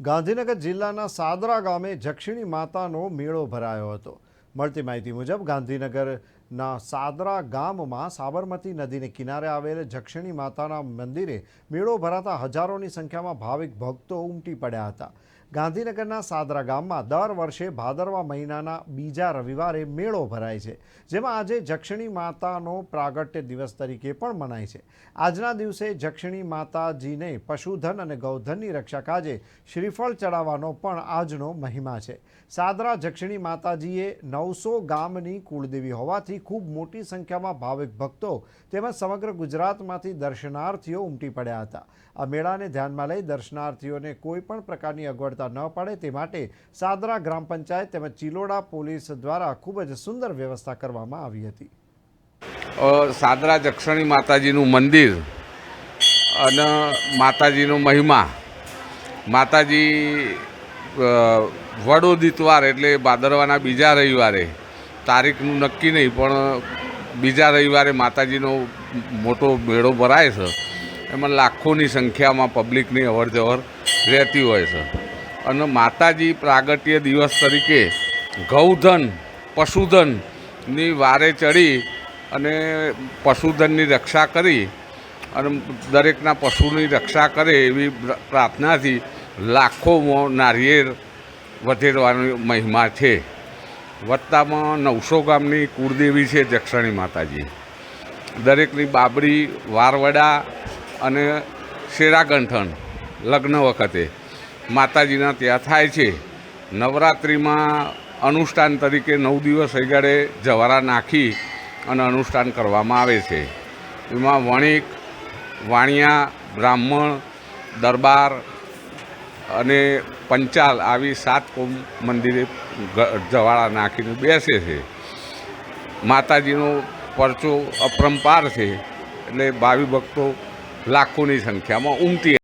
ગાંધીનગર જિલ્લાના સાદરા ગામે જક્ષિણી માતાનો મેળો ભરાયો હતો. મળતી માહિતી મુજબ, ગાંધીનગરના સાદરા ગામમાં સાબરમતી નદીને કિનારે આવેલ જક્ષિણી માતાના મંદિરે મેળો ભરાતા હજારોની સંખ્યામાં ભાવિક ભક્તો ઉમટી પડ્યા હતા. ગાંધીનગરના સાદરા ગામમાં દર વર્ષે ભાદરવા મહિનાના બીજા રવિવારે મેળો ભરાય છે, જેમાં આજે જક્ષિણી માતાનો પ્રાગટ્ય દિવસ તરીકે પણ મનાય છે. આજના દિવસે જક્ષિણી માતાજીને પશુધન અને ગૌધનની રક્ષા કાજે શ્રીફળ ચડાવવાનો પણ આજનો મહિમા છે. સાદરા જક્ષિણી માતાજીએ નવસો ગામની કુળદેવી હોવાથી ખૂબ મોટી સંખ્યામાં ભાવિક ભક્તો તેમજ સમગ્ર ગુજરાતમાંથી દર્શનાર્થીઓ ઉમટી પડ્યા હતા. આ મેળાને ધ્યાનમાં લઈ દર્શનાર્થીઓને કોઈ પણ પ્રકારની અગવડતા ન પડે તે માટે સાદરા ગ્રામ પંચાયત તેમજ ચિલોડા પોલીસ દ્વારા ખૂબ જ સુંદર વ્યવસ્થા કરવામાં આવી હતી. સાદરા જક્ષણી માતાજીનું મંદિર અને માતાજીનો મહિમા. માતાજી વડોદિતવાર એટલે ભાદરવાના બીજા રવિવારે. તારીખનું નક્કી નહીં, પણ બીજા રવિવારે માતાજીનો મોટો મેળો ભરાય છે. એમાં લાખોની સંખ્યામાં પબ્લિકની અવર જવર રહેતી હોય છે. અને માતાજી પ્રાગટ્ય દિવસ તરીકે ગૌધન, પશુધનની વારે ચડી અને પશુધનની રક્ષા કરી અને દરેકના પશુની રક્ષા કરે એવી પ્ર- પ્રાર્થનાથી લાખો નારિયેળ વધેરવાની મહિમા છે. વત્તામાં નવસો ગામની કુળદેવી છે જક્ષણી માતાજી. દરેકની બાબરી, વારવડા અને શેરાગંઠન લગ્ન વખતે માતાજીના ત્યાં થાય છે. નવરાત્રિમાં અનુષ્ઠાન તરીકે નવ દિવસ અગાડે જવારા નાખી અને અનુષ્ઠાન કરવામાં આવે છે. એમાં વણિક, વાણિયા, બ્રાહ્મણ, દરબાર અને પંચાલ આવી સાત કુંભ મંદિરે જવાળા નાખીને બેસે છે. માતાજીનો પરચો અપરંપાર છે એટલે ભાવિ ભક્તો લાખોની સંખ્યામાં ઉમટી